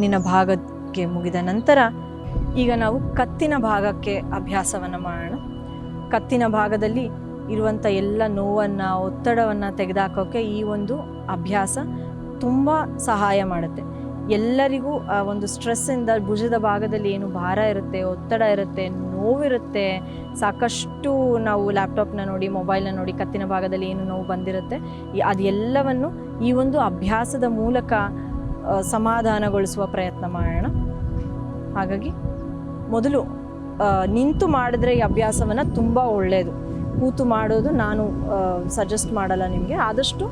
ಬೆನ್ನಿನ ಭಾಗಕ್ಕೆ ಮುಗಿದ ನಂತರ ಈಗ ನಾವು ಕತ್ತಿನ ಭಾಗಕ್ಕೆ ಅಭ್ಯಾಸವನ್ನು ಮಾಡೋಣ. ಕತ್ತಿನ ಭಾಗದಲ್ಲಿ ಇರುವಂಥ ಎಲ್ಲ ನೋವನ್ನು, ಒತ್ತಡವನ್ನು ತೆಗೆದುಹಾಕೋಕ್ಕೆ ಈ ಒಂದು ಅಭ್ಯಾಸ ತುಂಬ ಸಹಾಯ ಮಾಡುತ್ತೆ. ಎಲ್ಲರಿಗೂ, ಆ, ಒಂದು ಸ್ಟ್ರೆಸ್ಸಿಂದ ಭುಜದ ಭಾಗದಲ್ಲಿ ಏನು ಭಾರ ಇರುತ್ತೆ, ಒತ್ತಡ ಇರುತ್ತೆ ನೋವಿರುತ್ತೆ ಸಾಕಷ್ಟು ನಾವು ಲ್ಯಾಪ್ಟಾಪ್ನ ನೋಡಿ ಮೊಬೈಲ್ನ ನೋಡಿ ಕತ್ತಿನ ಭಾಗದಲ್ಲಿ ಏನು ನೋವು ಬಂದಿರುತ್ತೆ ಅದೆಲ್ಲವನ್ನು ಈ ಒಂದು ಅಭ್ಯಾಸದ ಮೂಲಕ ಸಮಾಧಾನಗೊಳಿಸುವ ಪ್ರಯತ್ನ ಮಾಡೋಣ. ಹಾಗಾಗಿ ಮೊದಲು ನಿಂತು ಮಾಡಿದ್ರೆ ಈ ಅಭ್ಯಾಸವನ್ನು ತುಂಬ ಒಳ್ಳೆಯದು ಕೂತು ಮಾಡೋದು ನಾನು ಸಜೆಸ್ಟ್ ಮಾಡಲ್ಲ ನಿಮಗೆ. ಆದಷ್ಟು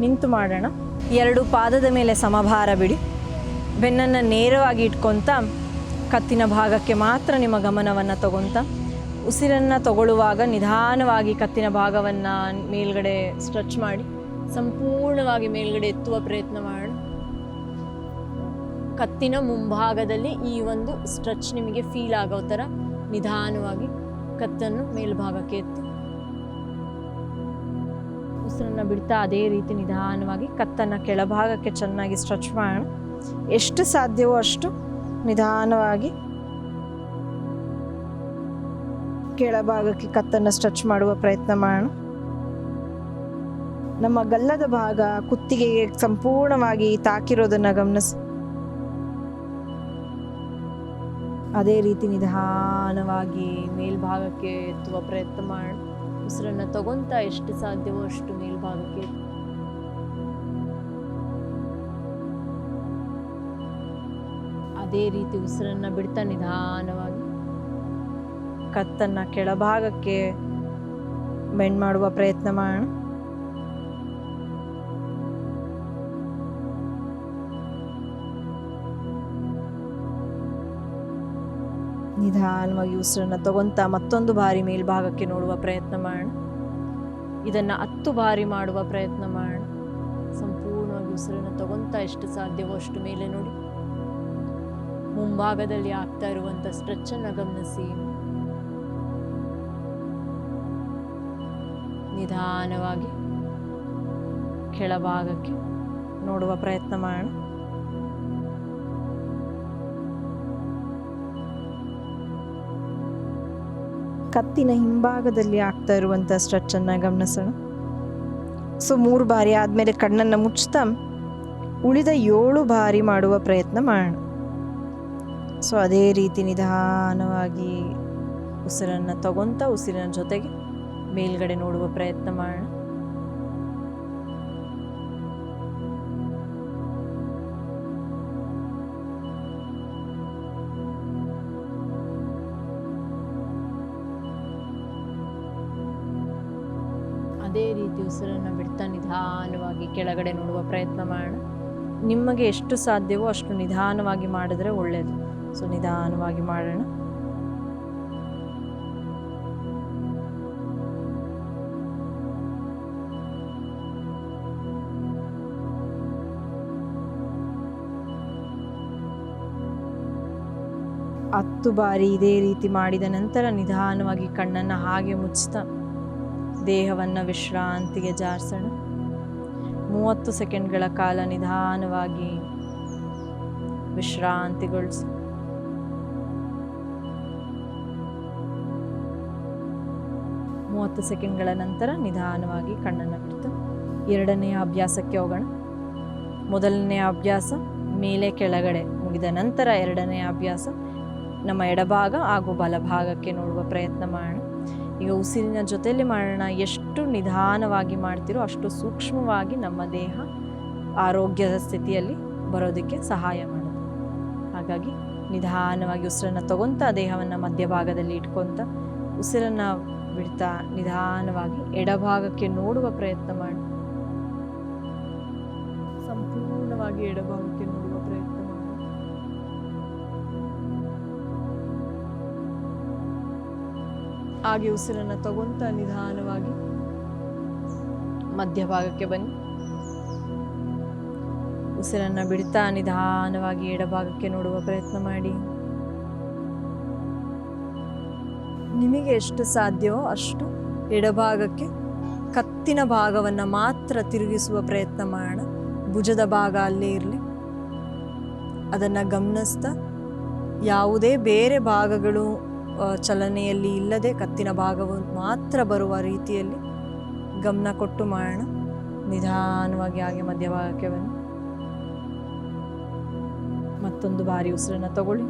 ನಿಂತು ಮಾಡೋಣ. ಎರಡು ಪಾದದ ಮೇಲೆ ಸಮಭಾರ ಬಿಡಿ. ಬೆನ್ನನ್ನು ನೇರವಾಗಿ ಇಟ್ಕೊತ, ಕತ್ತಿನ ಭಾಗಕ್ಕೆ ಮಾತ್ರ ನಿಮ್ಮ ಗಮನವನ್ನು ತಗೊತ, ಉಸಿರನ್ನು ತಗೊಳ್ಳುವಾಗ ನಿಧಾನವಾಗಿ ಕತ್ತಿನ ಭಾಗವನ್ನು ಮೇಲ್ಗಡೆ ಸ್ಟ್ರೆಚ್ ಮಾಡಿ, ಸಂಪೂರ್ಣವಾಗಿ ಮೇಲ್ಗಡೆ ಎತ್ತುವ ಪ್ರಯತ್ನ ಮಾಡೋಣ ಕತ್ತಿನ ಮುಂಭಾಗದಲ್ಲಿ ಈ ಒಂದು ಸ್ಟ್ರೆಚ್ ನಿಮಗೆ ಫೀಲ್ ಆಗೋ ಥರ ನಿಧಾನವಾಗಿ ಕತ್ತನ್ನು ಮೇಲ್ಭಾಗಕ್ಕೆ ಎತ್ತಿ. ಉಸಿರನ್ನು ಬಿಡ್ತಾ ಅದೇ ರೀತಿ ನಿಧಾನವಾಗಿ ಕತ್ತನ್ನು ಕೆಳಭಾಗಕ್ಕೆ ಚೆನ್ನಾಗಿ ಸ್ಟ್ರೆಚ್ ಮಾಡೋಣ. ಎಷ್ಟು ಸಾಧ್ಯವೋ ಅಷ್ಟು ನಿಧಾನವಾಗಿ ಕೆಳಭಾಗಕ್ಕೆ ಕತ್ತನ್ನು ಸ್ಟ್ರೆಚ್ ಮಾಡುವ ಪ್ರಯತ್ನ ಮಾಡೋಣ. ನಮ್ಮ ಗಲ್ಲದ ಭಾಗ ಕುತ್ತಿಗೆಗೆ ಸಂಪೂರ್ಣವಾಗಿ ತಾಕಿರೋದನ್ನು ಗಮನಿಸಿ. ಅದೇ ರೀತಿ ನಿಧಾನವಾಗಿ ಮೇಲ್ಭಾಗಕ್ಕೆ ಎತ್ತುವ ಪ್ರಯತ್ನ ಮಾಡಿ, ಉಸಿರನ್ನ ತಗೊಂತ ಎಷ್ಟು ಸಾಧ್ಯವೋ ಅಷ್ಟು ಮೇಲ್ಭಾಗಕ್ಕೆ ಅದೇ ರೀತಿ ಉಸಿರನ್ನ ಬಿಡ್ತಾ ನಿಧಾನವಾಗಿ. ಕತ್ತನ್ನ ಕೆಳಭಾಗಕ್ಕೆ ಬೆಂಡ್ ಮಾಡುವ ಪ್ರಯತ್ನ ಮಾಡೋಣ ನಿಧಾನವಾಗಿ ಉಸಿರನ್ನು ತಗೊಂತ ಮತ್ತೊಂದು ಬಾರಿ ಮೇಲ್ಭಾಗಕ್ಕೆ ನೋಡುವ ಪ್ರಯತ್ನ ಮಾಡೋಣ. ಇದನ್ನು ಹತ್ತು ಬಾರಿ ಮಾಡುವ ಪ್ರಯತ್ನ ಮಾಡೋಣ. ಸಂಪೂರ್ಣವಾಗಿ ಉಸಿರನ್ನು ತಗೊಂತ ಎಷ್ಟು ಸಾಧ್ಯವೋ ಅಷ್ಟು ಮೇಲೆ ನೋಡಿ. ಮುಂಭಾಗದಲ್ಲಿ ಆಗ್ತಾ ಇರುವಂಥ ಸ್ಟ್ರೆಚ್ ಅನ್ನ ಗಮನಿಸಿ. ನಿಧಾನವಾಗಿ ಕೆಳಭಾಗಕ್ಕೆ ನೋಡುವ ಪ್ರಯತ್ನ ಮಾಡೋಣ. ಕತ್ತಿನ ಹಿಂಭಾಗದಲ್ಲಿ ಆಗ್ತಾ ಇರುವಂಥ ಸ್ಟ್ರಚ್ಚನ್ನು ಗಮನಿಸೋಣ. ಸೊ ಮೂರು ಬಾರಿ ಆದಮೇಲೆ ಕಣ್ಣನ್ನು ಮುಚ್ಚುತ್ತಾ ಉಳಿದ ಏಳು ಬಾರಿ ಮಾಡುವ ಪ್ರಯತ್ನ ಮಾಡೋಣ. ಸೊ ಅದೇ ರೀತಿ ನಿಧಾನವಾಗಿ ಉಸಿರನ್ನು ತಗೊಂತ ಉಸಿರಿನ ಜೊತೆಗೆ ಮೇಲ್ಗಡೆ ನೋಡುವ ಪ್ರಯತ್ನ ಮಾಡೋಣ. ಅದೇ ರೀತಿ ಉಸಿರನ್ನು ಬಿಡ್ತಾ ನಿಧಾನವಾಗಿ ಕೆಳಗಡೆ ನೋಡುವ ಪ್ರಯತ್ನ ಮಾಡೋಣ. ನಿಮಗೆ ಎಷ್ಟು ಸಾಧ್ಯವೋ ಅಷ್ಟು ನಿಧಾನವಾಗಿ ಮಾಡಿದ್ರೆ ಒಳ್ಳೆಯದು ಸೊ, ನಿಧಾನವಾಗಿ ಮಾಡೋಣ. ಹತ್ತು ಬಾರಿ ಇದೇ ರೀತಿ ಮಾಡಿದ ನಂತರ ನಿಧಾನವಾಗಿ ಕಣ್ಣನ್ನು ಹಾಗೆ ಮುಚ್ತಾ ದೇಹವನ್ನು ವಿಶ್ರಾಂತಿಗೆ ಜಾರಿಸೋಣ. ಮೂವತ್ತು ಸೆಕೆಂಡ್ಗಳ ಕಾಲ ನಿಧಾನವಾಗಿ ವಿಶ್ರಾಂತಿಗೊಳಿಸಿ. ಮೂವತ್ತು ಸೆಕೆಂಡ್ಗಳ ನಂತರ ನಿಧಾನವಾಗಿ ಕಣ್ಣನ್ನು ಬಿಡ್ತು ಎರಡನೆಯ ಅಭ್ಯಾಸಕ್ಕೆ ಹೋಗೋಣ. ಮೊದಲನೆಯ ಅಭ್ಯಾಸ ಮೇಲೆ ಕೆಳಗಡೆ ಮುಗಿದ ನಂತರ ಎರಡನೆಯ ಅಭ್ಯಾಸ ನಮ್ಮ ಎಡಭಾಗ ಹಾಗೂ ಬಲಭಾಗಕ್ಕೆ ನೋಡುವ ಪ್ರಯತ್ನ ಮಾಡೋಣ. ಈಗ ಉಸಿರಿನ ಜೊತೆಯಲ್ಲಿ ಮಾಡೋಣ. ಎಷ್ಟು ನಿಧಾನವಾಗಿ ಮಾಡ್ತಿರೋ ಅಷ್ಟು ಸೂಕ್ಷ್ಮವಾಗಿ ನಮ್ಮ ದೇಹ ಆರೋಗ್ಯದ ಸ್ಥಿತಿಯಲ್ಲಿ ಬರೋದಕ್ಕೆ ಸಹಾಯ ಮಾಡುತ್ತೆ. ಹಾಗಾಗಿ ನಿಧಾನವಾಗಿ ಉಸಿರನ್ನು ತಗೊಂತ ದೇಹವನ್ನು ಮಧ್ಯಭಾಗದಲ್ಲಿ ಇಟ್ಕೊತ ಉಸಿರನ್ನು ಬಿಡ್ತಾ ನಿಧಾನವಾಗಿ ಎಡಭಾಗಕ್ಕೆ ನೋಡುವ ಪ್ರಯತ್ನ ಮಾಡಿ. ಸಂಪೂರ್ಣವಾಗಿ ಎಡಭಾಗಕ್ಕೆ ನೋಡುವ ಹಾಗೆ ಉಸಿರನ್ನು ತಗೊಂತ ನಿಧಾನವಾಗಿ ಮಧ್ಯಭಾಗಕ್ಕೆ ಬನ್ನಿ. ಉಸಿರನ್ನು ಬಿಡ್ತಾ ನಿಧಾನವಾಗಿ ಎಡಭಾಗಕ್ಕೆ ನೋಡುವ ಪ್ರಯತ್ನ ಮಾಡಿ. ನಿಮಗೆ ಎಷ್ಟು ಸಾಧ್ಯವೋ ಅಷ್ಟು ಎಡಭಾಗಕ್ಕೆ ಕತ್ತಿನ ಭಾಗವನ್ನು ಮಾತ್ರ ತಿರುಗಿಸುವ ಪ್ರಯತ್ನ ಮಾಡೋಣ ಭುಜದ ಭಾಗ ಅಲ್ಲೇ ಇರಲಿ. ಅದನ್ನು ಗಮನಿಸ್ತಾ ಯಾವುದೇ ಬೇರೆ ಭಾಗಗಳು ಚಲನೆಯಲ್ಲಿ ಇಲ್ಲದೆ ಕತ್ತಿನ ಭಾಗವು ಮಾತ್ರ ಬರುವ ರೀತಿಯಲ್ಲಿ ಗಮನ ಕೊಟ್ಟು ಮಾಡೋಣ ನಿಧಾನವಾಗಿ ಹಾಗೆ ಮಧ್ಯಭಾಗಕ್ಕೆ ಬನ್ನಿ. ಮತ್ತೊಂದು ಬಾರಿ ಉಸಿರನ್ನು ತಗೊಳ್ಳಿ.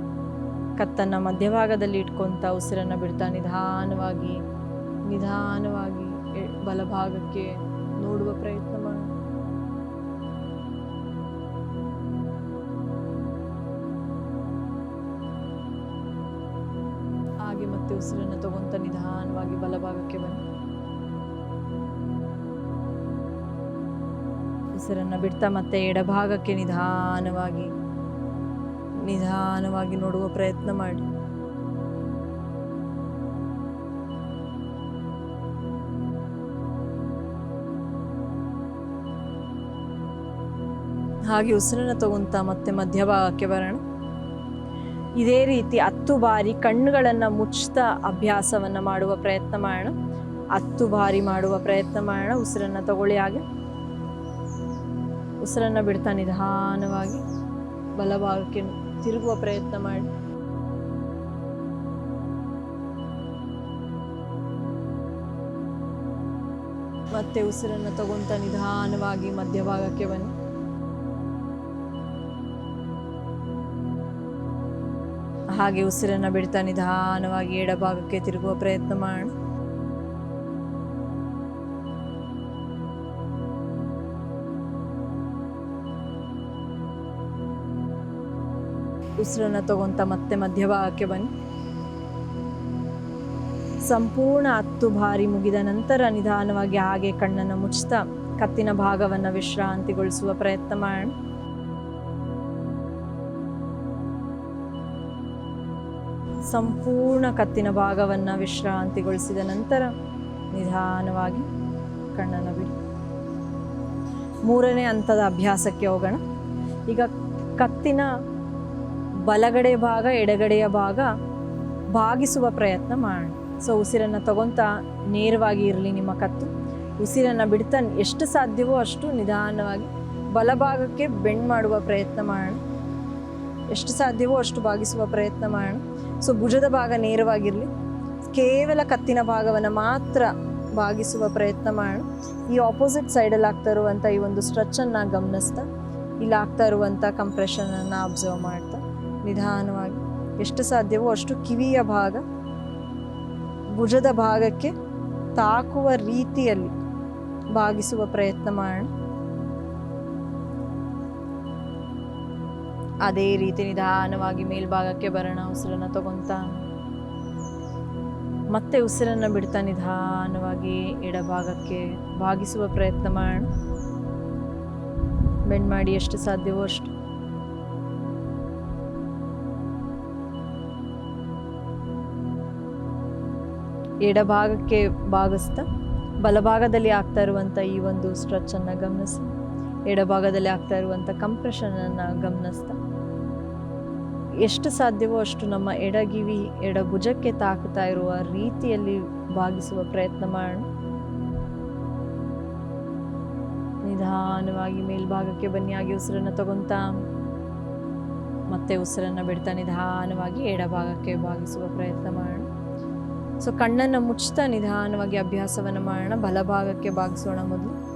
ಕತ್ತನ್ನು ಮಧ್ಯಭಾಗದಲ್ಲಿ ಇಟ್ಕೊಂತ ಉಸಿರನ್ನು ಬಿಡ್ತಾ ನಿಧಾನವಾಗಿ ನಿಧಾನವಾಗಿ ಬಲಭಾಗಕ್ಕೆ ನೋಡುವ ಪ್ರಯತ್ನ ಉಸಿರನ್ನು ತಗೊಂತ ನಿಧಾನವಾಗಿ ಬಲಭಾಗಕ್ಕೆ ಬನ್ನಿ. ಉಸಿರನ್ನು ಬಿಡ್ತಾ ಮತ್ತೆ ಎಡಭಾಗಕ್ಕೆ ನಿಧಾನವಾಗಿ ನಿಧಾನವಾಗಿ ನೋಡುವ ಪ್ರಯತ್ನ ಮಾಡಿ. ಹಾಗೆ ಉಸಿರನ್ನು ತಗೊಂತ ಮತ್ತೆ ಮಧ್ಯಭಾಗಕ್ಕೆ ಬರೋಣ. ಇದೇ ರೀತಿ ಹತ್ತು ಬಾರಿ ಕಣ್ಣುಗಳನ್ನು ಮುಚ್ಚುತ್ತಾ ಅಭ್ಯಾಸವನ್ನು ಮಾಡುವ ಪ್ರಯತ್ನ ಮಾಡೋಣ. ಹತ್ತು ಬಾರಿ ಮಾಡುವ ಪ್ರಯತ್ನ ಮಾಡೋಣ. ಉಸಿರನ್ನು ತಗೊಳ್ಳಿ ಹಾಗೆ. ಉಸಿರನ್ನು ಬಿಡ್ತಾ ನಿಧಾನವಾಗಿ ಬಲಭಾಗಕ್ಕೆ ತಿರುಗುವ ಪ್ರಯತ್ನ ಮಾಡಿ. ಮತ್ತೆ ಉಸಿರನ್ನು ತಗೊಂತ ನಿಧಾನವಾಗಿ ಮಧ್ಯಭಾಗಕ್ಕೆ ಬನ್ನಿ. ಹಾಗೆ ಉಸಿರನ್ನು ಬಿಡ್ತಾ ನಿಧಾನವಾಗಿ ಎಡಭಾಗಕ್ಕೆ ತಿರುಗುವ ಪ್ರಯತ್ನ ಮಾಡು. ಉಸಿರನ್ನು ತಗೊಂತ ಮತ್ತೆ ಮಧ್ಯಭಾಗಕ್ಕೆ ಬನ್ನಿ. ಸಂಪೂರ್ಣ ಹತ್ತು ಬಾರಿ ಮುಗಿದ ನಂತರ ನಿಧಾನವಾಗಿ ಹಾಗೆ ಕಣ್ಣನ್ನು ಮುಚ್ಚುತ್ತಾ ಕತ್ತಿನ ಭಾಗವನ್ನು ವಿಶ್ರಾಂತಿಗೊಳಿಸುವ ಪ್ರಯತ್ನ ಮಾಡೋಣ ಸಂಪೂರ್ಣ ಕತ್ತಿನ ಭಾಗವನ್ನು ವಿಶ್ರಾಂತಿಗೊಳಿಸಿದ ನಂತರ ನಿಧಾನವಾಗಿ ಕಣ್ಣನ್ನು ಬಿಡಿ. ಮೂರನೇ ಹಂತದ ಅಭ್ಯಾಸಕ್ಕೆ ಹೋಗೋಣ. ಈಗ ಕತ್ತಿನ ಬಲಗಡೆ ಭಾಗ, ಎಡಗಡೆಯ ಭಾಗ ಭಾಗಿಸುವ ಪ್ರಯತ್ನ ಮಾಡೋಣ. ಸೊ, ಉಸಿರನ್ನು ತಗೊಂತ ನೇರವಾಗಿ ಇರಲಿ ನಿಮ್ಮ ಕತ್ತು. ಉಸಿರನ್ನು ಬಿಡ್ತಾ ಎಷ್ಟು ಸಾಧ್ಯವೋ ಅಷ್ಟು ನಿಧಾನವಾಗಿ ಬಲಭಾಗಕ್ಕೆ ಬೆಂಡ್ ಮಾಡುವ ಪ್ರಯತ್ನ ಮಾಡೋಣ. ಎಷ್ಟು ಸಾಧ್ಯವೋ ಅಷ್ಟು ಭಾಗಿಸುವ ಪ್ರಯತ್ನ ಮಾಡೋಣ. ಸೊ ಭುಜದ ಭಾಗ ನೇರವಾಗಿರಲಿ, ಕೇವಲ ಕತ್ತಿನ ಭಾಗವನ್ನು ಮಾತ್ರ ಬಾಗಿಸುವ ಪ್ರಯತ್ನ ಮಾಡೋಣ. ಈ ಆಪೋಸಿಟ್ ಸೈಡಲ್ಲಿ ಆಗ್ತಾ ಇರುವಂಥ ಈ ಒಂದು ಸ್ಟ್ರೆಚ್ಚನ್ನು ಗಮನಿಸ್ತಾ, ಇಲ್ಲಿ ಆಗ್ತಾ ಇರುವಂಥ ಕಂಪ್ರೆಷನನ್ನು ಅಬ್ಸರ್ವ್ ಮಾಡ್ತಾ, ನಿಧಾನವಾಗಿ ಎಷ್ಟು ಸಾಧ್ಯವೋ ಅಷ್ಟು ಕಿವಿಯ ಭಾಗ, ಭುಜದ ಭಾಗಕ್ಕೆ ತಾಕುವ ರೀತಿಯಲ್ಲಿ ಬಾಗಿಸುವ ಪ್ರಯತ್ನ ಮಾಡೋಣ. ಅದೇ ರೀತಿ ನಿಧಾನವಾಗಿ ಮೇಲ್ಭಾಗಕ್ಕೆ ಬರೋಣ, ಉಸಿರನ್ನು ತಗೊಂತ. ಮತ್ತೆ ಉಸಿರನ್ನು ಬಿಡ್ತಾ ನಿಧಾನವಾಗಿ ಎಡಭಾಗಕ್ಕೆ ಭಾಗಿಸುವ ಪ್ರಯತ್ನ ಮಾಡೋಣ. ಬೆಂಡ್ ಮಾಡಿ ಎಷ್ಟು ಸಾಧ್ಯವೋ ಅಷ್ಟು. ಎಡಭಾಗಕ್ಕೆ ಭಾಗಿಸ್ತಾ. ಬಲಭಾಗದಲ್ಲಿ ಆಗ್ತಾ ಇರುವಂಥ ಈ ಒಂದು ಸ್ಟ್ರೆಚ್ಚನ್ನು ಗಮನಿಸಿ. ಎಡಭಾಗದಲ್ಲಿ ಆಗ್ತಾ ಇರುವಂಥ ಕಂಪ್ರೆಷನನ್ನು ಗಮನಿಸ್ತಾ. ಎಷ್ಟು ಸಾಧ್ಯವೋ ಅಷ್ಟು ನಮ್ಮ ಎಡಗಿವಿ, ಎಡಭುಜಕ್ಕೆ ತಾಕುತ್ತಾ ಇರುವ ರೀತಿಯಲ್ಲಿ ಭಾಗಿಸುವ ಪ್ರಯತ್ನ ಮಾಡೋಣ. ನಿಧಾನವಾಗಿ ಮೇಲ್ಭಾಗಕ್ಕೆ ಬನ್ನಿ ಉಸರನ್ನ ಉಸಿರನ್ನು ತಗೊಂತ. ಮತ್ತೆ ಉಸಿರನ್ನು ಬಿಡ್ತಾ ನಿಧಾನವಾಗಿ ಎಡಭಾಗಕ್ಕೆ ಭಾಗಿಸುವ ಪ್ರಯತ್ನ ಮಾಡೋಣ. ಸೊ ಕಣ್ಣನ್ನು ಮುಚ್ಚುತ್ತಾ ನಿಧಾನವಾಗಿ ಅಭ್ಯಾಸವನ್ನು ಮಾಡೋಣ. ಬಲಭಾಗಕ್ಕೆ ಭಾಗಿಸೋಣ ಮೊದಲು.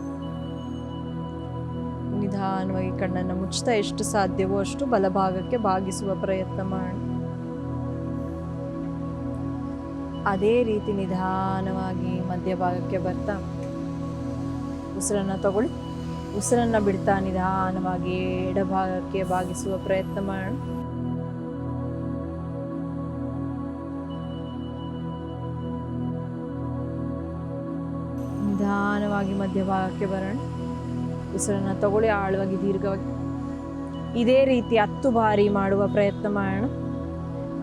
ನಿಧಾನವಾಗಿ ಕಣ್ಣನ್ನು ಮುಚ್ಚುತ್ತಾ ಎಷ್ಟು ಸಾಧ್ಯವೋ ಅಷ್ಟು ಬಲಭಾಗಕ್ಕೆ ಭಾಗಿಸುವ ಪ್ರಯತ್ನ ಮಾಡಿ. ಅದೇ ರೀತಿ ನಿಧಾನವಾಗಿ ಮಧ್ಯಭಾಗಕ್ಕೆ ಬರ್ತಾ. ಉಸಿರನ್ನು ತಗೊಳ್ಳಿ. ಉಸಿರನ್ನು ಬಿಡ್ತಾ ನಿಧಾನವಾಗಿ ಎಡಭಾಗಕ್ಕೆ ಭಾಗಿಸುವ ಪ್ರಯತ್ನ ಮಾಡಿ. ನಿಧಾನವಾಗಿ ಮಧ್ಯಭಾಗಕ್ಕೆ ಬರೋಣ. ಉಸಿರನ್ನು ತಗೊಳ್ಳಿ, ಆಳವಾಗಿ, ದೀರ್ಘವಾಗಿ. ಇದೇ ರೀತಿ ಹತ್ತು ಬಾರಿ ಮಾಡುವ ಪ್ರಯತ್ನ ಮಾಡೋಣ.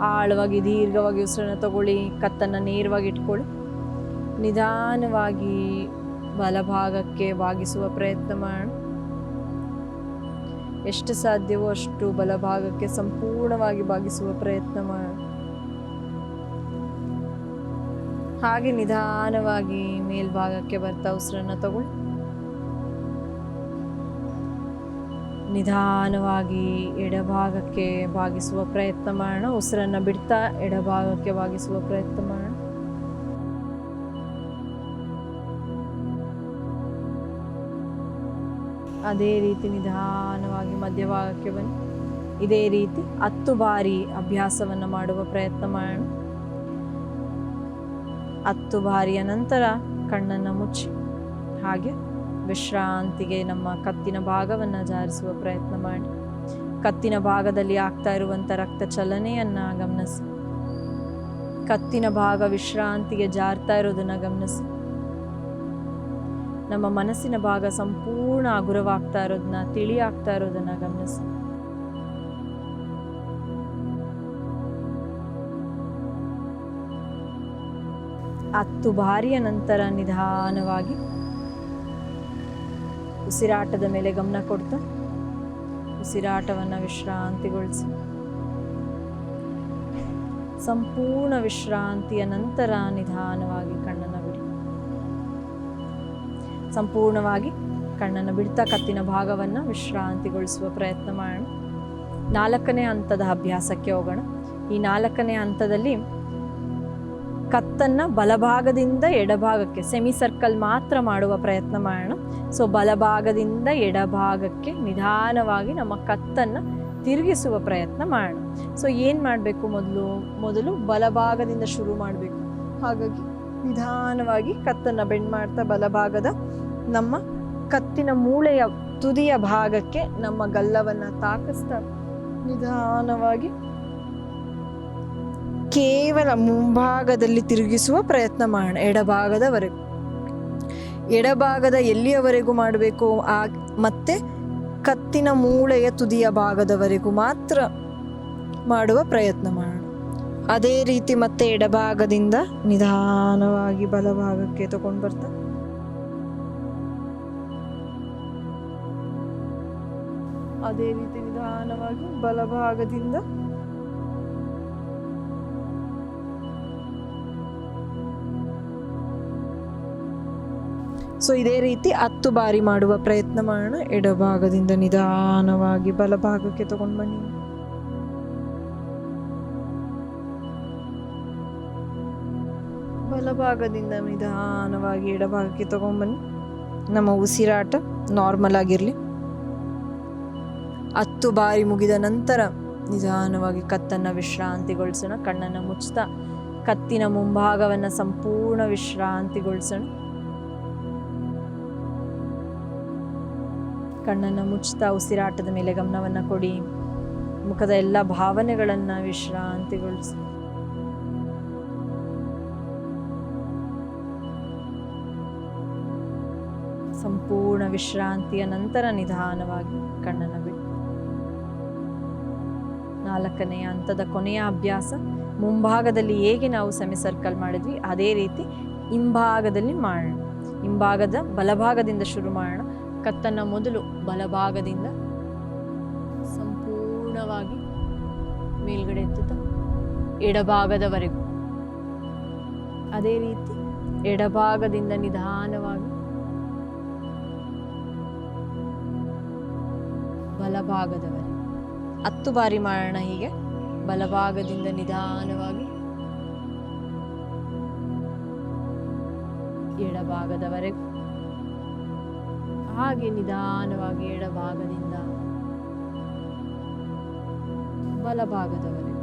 ಆಳವಾಗಿ, ದೀರ್ಘವಾಗಿ ಉಸಿರನ್ನು ತಗೊಳ್ಳಿ, ಕತ್ತನ್ನು ನೇರವಾಗಿ ಇಟ್ಕೊಳ್ಳಿ. ನಿಧಾನವಾಗಿ ಬಲಭಾಗಕ್ಕೆ ಬಾಗಿಸುವ ಪ್ರಯತ್ನ ಮಾಡೋಣ. ಎಷ್ಟು ಸಾಧ್ಯವೋ ಅಷ್ಟು ಬಲಭಾಗಕ್ಕೆ ಸಂಪೂರ್ಣವಾಗಿ ಬಾಗಿಸುವ ಪ್ರಯತ್ನ ಮಾಡೋಣ. ಹಾಗೆ ನಿಧಾನವಾಗಿ ಮೇಲ್ಭಾಗಕ್ಕೆ ಬರ್ತಾ ಉಸಿರನ್ನು ತಗೊಳ್ಳಿ. ನಿಧಾನವಾಗಿ ಎಡಭಾಗಕ್ಕೆ ಬಾಗಿಸುವ ಪ್ರಯತ್ನ ಮಾಡೋಣ. ಉಸಿರನ್ನು ಬಿಡ್ತಾ ಎಡಭಾಗಕ್ಕೆ ಬಾಗಿಸುವ ಪ್ರಯತ್ನ ಮಾಡೋಣ. ಅದೇ ರೀತಿ ನಿಧಾನವಾಗಿ ಮಧ್ಯಭಾಗಕ್ಕೆ ಬನ್ನಿ. ಇದೇ ರೀತಿ ಹತ್ತು ಬಾರಿ ಅಭ್ಯಾಸವನ್ನು ಮಾಡುವ ಪ್ರಯತ್ನ ಮಾಡೋಣ. ಹತ್ತು ಬಾರಿಯ ನಂತರ ಕಣ್ಣನ್ನು ಮುಚ್ಚಿ. ಹಾಗೆ ವಿಶ್ರಾಂತಿಗೆ ನಮ್ಮ ಕತ್ತಿನ ಭಾಗವನ್ನು ಜಾರಿಸುವ ಪ್ರಯತ್ನ ಮಾಡಿ. ಕತ್ತಿನ ಭಾಗದಲ್ಲಿ ಆಗ್ತಾ ಇರುವಂಥ ರಕ್ತ ಚಲನೆಯನ್ನು ಗಮನಿಸಿ. ಕತ್ತಿನ ಭಾಗ ವಿಶ್ರಾಂತಿಗೆ ಜಾರ್ತಾ ಇರೋದನ್ನು ಗಮನಿಸಿ. ನಮ್ಮ ಮನಸ್ಸಿನ ಭಾಗ ಸಂಪೂರ್ಣ ಹಗುರವಾಗ್ತಾ ಇರೋದನ್ನ ತಿಳಿ ಆಗ್ತಾ ಇರೋದನ್ನ ಗಮನಿಸಿ. ಹತ್ತು ಬಾರಿಯ ನಂತರ ನಿಧಾನವಾಗಿ ಉಸಿರಾಟದ ಮೇಲೆ ಗಮನ ಕೊಡ್ತಾ. ಉಸಿರಾಟವನ್ನು ವಿಶ್ರಾಂತಿಗೊಳಿಸಿ. ಸಂಪೂರ್ಣ ವಿಶ್ರಾಂತಿಯ ನಂತರ ನಿಧಾನವಾಗಿ ಕಣ್ಣನ್ನು ಬಿಡಿ. ಸಂಪೂರ್ಣವಾಗಿ ಕಣ್ಣನ್ನು ಬಿಡ್ತಾ ಕತ್ತಿನ ಭಾಗವನ್ನು ವಿಶ್ರಾಂತಿಗೊಳಿಸುವ ಪ್ರಯತ್ನ ಮಾಡೋಣ. ನಾಲ್ಕನೇ ಹಂತದ ಅಭ್ಯಾಸಕ್ಕೆ ಹೋಗೋಣ. ಈ ನಾಲ್ಕನೇ ಹಂತದಲ್ಲಿ ಕತ್ತನ್ನು ಬಲಭಾಗದಿಂದ ಎಡಭಾಗಕ್ಕೆ, ಸೆಮಿ ಸರ್ಕಲ್ ಮಾತ್ರ ಮಾಡುವ ಪ್ರಯತ್ನ ಮಾಡೋಣ. ಸೊ ಬಲಭಾಗದಿಂದ ಎಡಭಾಗಕ್ಕೆ ನಿಧಾನವಾಗಿ ನಮ್ಮ ಕತ್ತನ್ನು ತಿರುಗಿಸುವ ಪ್ರಯತ್ನ ಮಾಡೋಣ. ಸೊ ಏನು ಮಾಡಬೇಕು ಮೊದಲು? ಮೊದಲು ಬಲಭಾಗದಿಂದ ಶುರು ಮಾಡಬೇಕು. ಹಾಗಾಗಿ ನಿಧಾನವಾಗಿ ಕತ್ತನ್ನು ಬೆಂಡ್ ಮಾಡ್ತಾ ಬಲಭಾಗದ ನಮ್ಮ ಕತ್ತಿನ ಮೂಳೆಯ ತುದಿಯ ಭಾಗಕ್ಕೆ ನಮ್ಮ ಗಲ್ಲವನ್ನು ತಾಕಿಸ್ತಾ ನಿಧಾನವಾಗಿ ಕೇವಲ ಮುಂಭಾಗದಲ್ಲಿ ತಿರುಗಿಸುವ ಪ್ರಯತ್ನ ಮಾಡೋಣ. ಎಡಭಾಗದವರೆಗೂ. ಎಡಭಾಗದ ಎಲ್ಲಿಯವರೆಗೂ ಮಾಡಬೇಕು? ಆ, ಮತ್ತೆ ಕತ್ತಿನ ಮೂಳೆಯ ತುದಿಯ ಭಾಗದವರೆಗೂ ಮಾತ್ರ ಮಾಡುವ ಪ್ರಯತ್ನ ಮಾಡೋಣ. ಅದೇ ರೀತಿ ಮತ್ತೆ ಎಡಭಾಗದಿಂದ ನಿಧಾನವಾಗಿ ಬಲಭಾಗಕ್ಕೆ ತಗೊಂಡು ಬರ್ತಾ. ಅದೇ ರೀತಿ ನಿಧಾನವಾಗಿ ಬಲಭಾಗದಿಂದ ಸೊ ಇದೇ ರೀತಿ ಹತ್ತು ಬಾರಿ ಮಾಡುವ ಪ್ರಯತ್ನ ಮಾಡೋಣ. ಎಡಭಾಗದಿಂದ ನಿಧಾನವಾಗಿ ಬಲಭಾಗಕ್ಕೆ ತಗೊಂಡು ಬನ್ನಿ. ಬಲಭಾಗದಿಂದ ನಿಧಾನವಾಗಿ ಎಡಭಾಗಕ್ಕೆ ತಗೊಂಡ್ಬನ್ನಿ ನಮ್ಮ ಉಸಿರಾಟ ನಾರ್ಮಲ್ ಆಗಿರಲಿ. ಹತ್ತು ಬಾರಿ ಮುಗಿದ ನಂತರ ನಿಧಾನವಾಗಿ ಕತ್ತನ್ನು ವಿಶ್ರಾಂತಿಗೊಳಿಸೋಣ. ಕಣ್ಣನ್ನು ಮುಚ್ಚುತ್ತಾ ಕತ್ತಿನ ಮುಂಭಾಗವನ್ನು ಸಂಪೂರ್ಣ ವಿಶ್ರಾಂತಿಗೊಳಿಸೋಣ. ಕಣ್ಣನ್ನು ಮುಚ್ತಾ ಉಸಿರಾಟದ ಮೇಲೆ ಗಮನವನ್ನು ಕೊಡಿ. ಮುಖದ ಎಲ್ಲ ಭಾವನೆಗಳನ್ನು ವಿಶ್ರಾಂತಿಗೊಳಿಸಿ. ಸಂಪೂರ್ಣ ವಿಶ್ರಾಂತಿಯ ನಂತರ ನಿಧಾನವಾಗಿ ಕಣ್ಣನ್ನು ಬಿಟ್ಟು. ನಾಲ್ಕನೆಯ ಹಂತದ ಕೊನೆಯ ಅಭ್ಯಾಸ, ಮುಂಭಾಗದಲ್ಲಿ ಹೇಗೆ ನಾವು ಸೆಮಿ ಸರ್ಕಲ್ ಮಾಡಿದ್ವಿ, ಅದೇ ರೀತಿ ಹಿಂಭಾಗದಲ್ಲಿ ಮಾಡೋಣ. ಹಿಂಭಾಗದ ಬಲಭಾಗದಿಂದ ಶುರು ಮಾಡೋಣ. ಕತ್ತನ್ನು ಮೊದಲು ಬಲಭಾಗದಿಂದ ಸಂಪೂರ್ಣವಾಗಿ ಮೇಲ್ಗಡೆ ಎತ್ತುತ್ತ ಎಡಭಾಗದವರೆಗೂ. ಅದೇ ರೀತಿ ಎಡಭಾಗದಿಂದ ನಿಧಾನವಾಗಿ ಬಲಭಾಗದವರೆಗೆ. ಹತ್ತು ಬಾರಿ ಮಾಡೋಣ ಹೀಗೆ. ಬಲಭಾಗದಿಂದ ನಿಧಾನವಾಗಿ ಎಡಭಾಗದವರೆಗೂ. ಹಾಗೆ ನಿಧಾನವಾಗಿ ಎಡಭಾಗದಿಂದ ಬಲಭಾಗದವರೆಗೂ.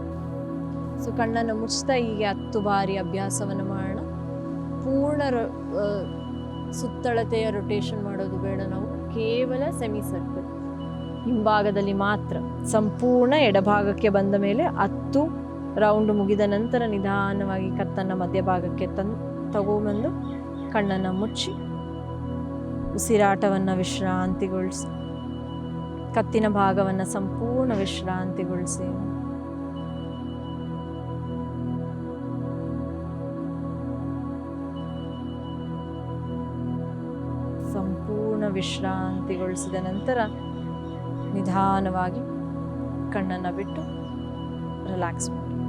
ಸೊ ಕಣ್ಣನ್ನು ಮುಚ್ಚುತ್ತಾ ಹೀಗೆ ಹತ್ತು ಬಾರಿ ಅಭ್ಯಾಸವನ್ನು ಮಾಡೋಣ. ಪೂರ್ಣ ಸುತ್ತಳತೆಯ ರೊಟೇಷನ್ ಮಾಡೋದು ಬೇಡ ನಾವು. ಕೇವಲ ಸೆಮಿ ಸರ್ಕಲ್ ಹಿಂಭಾಗದಲ್ಲಿ ಮಾತ್ರ. ಸಂಪೂರ್ಣ ಎಡಭಾಗಕ್ಕೆ ಬಂದ ಮೇಲೆ ಹತ್ತು ರೌಂಡ್ ಮುಗಿದ ನಂತರ ನಿಧಾನವಾಗಿ ಕತ್ತನ್ನು ಮಧ್ಯಭಾಗಕ್ಕೆ ತನ್, ತಗೊಂಬಂದು ಕಣ್ಣನ್ನು ಮುಚ್ಚಿ. ಉಸಿರಾಟವನ್ನು ವಿಶ್ರಾಂತಿಗೊಳಿಸಿ ಕತ್ತಿನ ಭಾಗವನ್ನು ಸಂಪೂರ್ಣ ವಿಶ್ರಾಂತಿಗೊಳಿಸಿ. ಸಂಪೂರ್ಣ ವಿಶ್ರಾಂತಿಗೊಳಿಸಿದ ನಂತರ ನಿಧಾನವಾಗಿ ಕಣ್ಣನ್ನು ಬಿಟ್ಟು ರಿಲ್ಯಾಕ್ಸ್ ಮಾಡಿ.